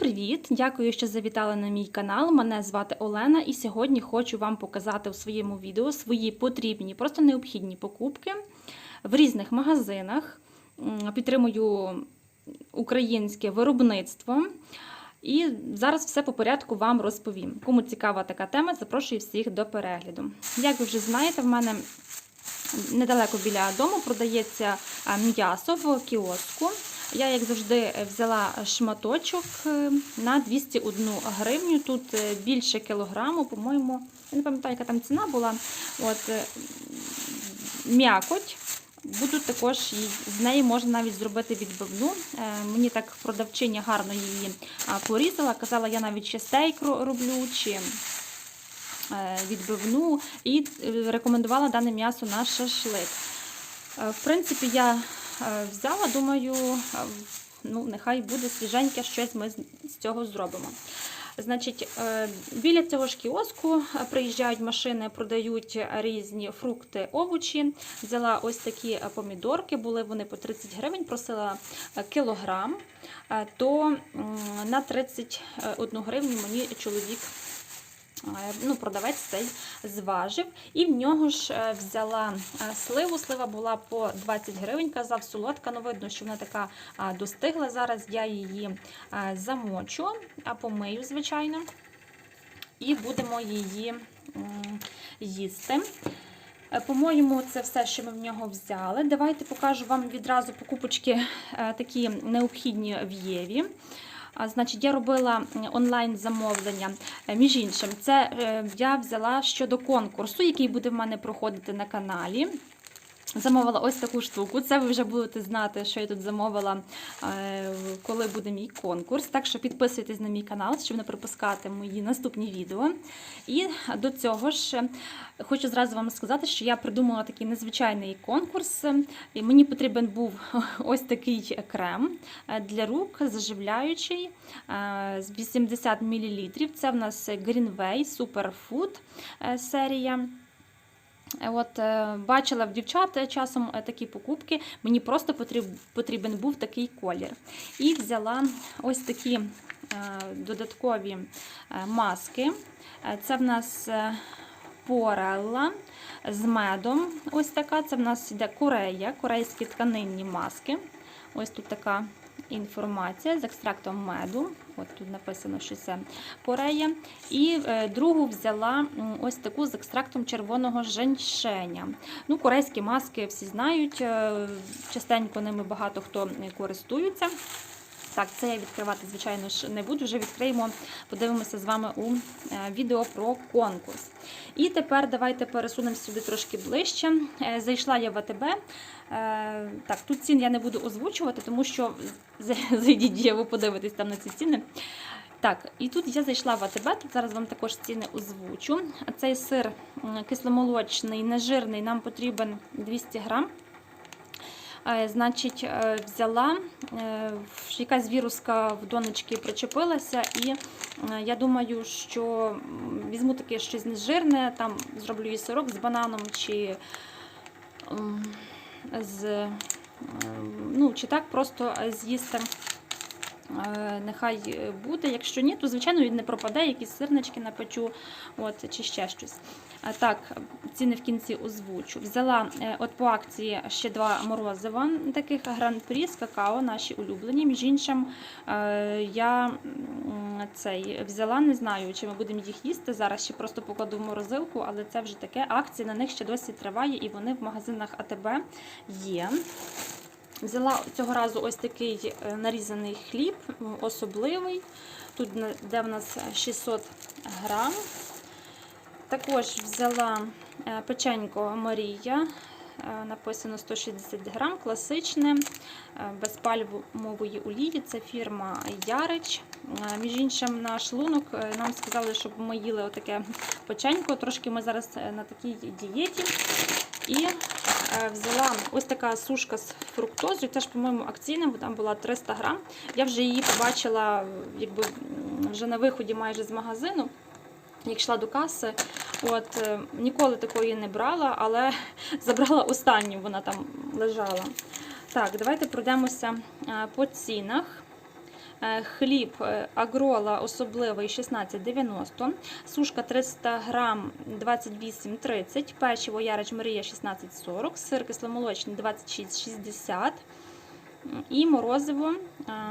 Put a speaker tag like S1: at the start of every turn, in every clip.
S1: привіт! Дякую, що завітали на мій канал. Мене звати Олена, і сьогодні хочу вам показати у своєму відео свої потрібні, просто необхідні покупки в різних магазинах. Підтримую українське виробництво. І зараз все по порядку вам розповім. Кому цікава така тема, запрошую всіх до перегляду. Як ви вже знаєте, в мене недалеко біля дому продається м'ясо в кіоску. Я, як завжди, взяла шматочок е, на 201 гривню. Тут е, більше кілограму, по-моєму, я не пам'ятаю, яка там ціна була. От, е, м'якоть. Буду також з неї можна навіть зробити відбивну. Мені так продавчиня гарно її порізала. Казала, я навіть ще стейк роблю чи відбивну і рекомендувала дане м'ясо на шашлик. В принципі, я взяла, думаю, е, ну, нехай буде свіженьке, щось ми з- цього зробимо. Значить, е, біля цього ж кіоску е, приїжджають машини, продають різні фрукти, овочі. Взяла ось такі е, помідорки, були вони по 30 гривень, просила е, кілограм, е, то на 31 гривню мені чоловік Е, ну, продавець цей зважив. І в нього ж е, взяла е, сливу. Слива була по 20 гривень, казав, солодка. Ну, видно, що вона така достигла. Зараз я її е, замочу, а помию, звичайно. І будемо її їсти. Е, По-моєму, це все, що ми в нього взяли. Давайте покажу вам відразу покупочки е, такі необхідні в Єві. Значить, я робила онлайн замовлення. Е, Між іншим, це е, я взяла щодо конкурсу, який буде в мене проходити на каналі. Замовила ось таку штуку. Це ви вже будете знати, що я тут замовила, е, коли буде мій конкурс. Так що підписуйтесь на мій канал, щоб не пропускати мої наступні відео. І до цього ж хочу зразу вам сказати, що я придумала такий незвичайний конкурс. І мені потрібен був ось такий крем е, для рук, заживляючий е, з 80 мл. Це в нас Greenway Superfood серія. От е, бачила в дівчат е, часом е, такі покупки. Мені просто потрібен був такий колір. І взяла ось такі додаткові маски. Це в нас порелла з медом. Ось така. Це в нас йде Корея, корейські тканинні маски. Ось тут така інформація з екстрактом меду. От тут написано, що це порея. І е, другу взяла ось таку з екстрактом червоного женьшеня. Ну, корейські маски всі знають. е, Частенько ними багато хто користується. Так, це я відкривати, звичайно ж, не буду. Вже відкриємо, подивимося з вами у е, відео про конкурс. І тепер давайте пересунемо сюди трошки ближче. Е, Зайшла я в АТБ. Е, Так, тут цін я не буду озвучувати, тому що зайдіть, ви подивитесь там на ці ціни. Так, і тут я зайшла в АТБ, тут зараз вам також ціни озвучу. Цей сир кисломолочний, нежирний, нам потрібен 200 грам. Е, Значить, е, взяла, е, якась віруска в донечки причепилася, і я думаю, що візьму таке щось нежирне, там зроблю їй сирок з бананом чи з, ну, чи так просто з'їсти. Е, Нехай е, буде. Якщо ні, то звичайно він не пропаде, якісь сирнички напечу, от, чи ще щось. Так, ціни в кінці озвучу. Взяла е, от по акції ще два морозива таких гран-прі з какао, наші улюблені. Між іншим, е, я цей взяла, не знаю, чи ми будемо їх їсти. Зараз ще просто покладу в морозилку, але це вже таке. Акція на них ще досі триває, і вони в магазинах АТБ є. Взяла цього разу ось такий е, нарізаний хліб, особливий. Тут де в нас 600 грам. Також взяла е, печенько Марія. е, Написано 160 грам, класичне, без пальмової олії. Це фірма Ярич. Між іншим, на шлунок нам сказали, щоб ми їли отаке печенько. Трошки ми зараз на такій дієті. І е, взяла ось така сушка з фруктозою. Теж, по-моєму, акційна, бо там була 300 грам. Я вже її побачила якби, вже на виході майже з магазину. Як йшла до каси, от е, ніколи такої не брала, але забрала останню, вона там лежала. Так, давайте пройдемося е, по цінах. Е, Хліб е, агрола особливий 16,90, сушка 300 грам 28,30, печиво Ярич Марія 16,40, сир кисломолочний 26,60 і морозиво,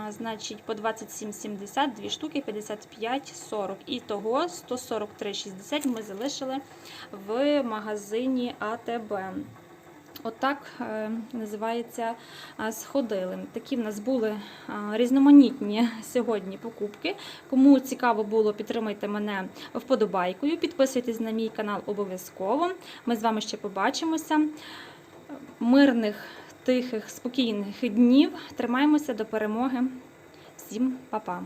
S1: значить, по 27,70, дві штуки 55,40. І того 143,60 ми залишили в магазині АТБ. Отак е, називається сходили. Такі в нас були різноманітні сьогодні покупки. Кому цікаво було, підтримайте мене вподобайкою. Підписуйтесь на мій канал обов'язково. Ми з вами ще побачимося. Мирних, тихих, спокійних днів. Тримаємося до перемоги. Всім па-па!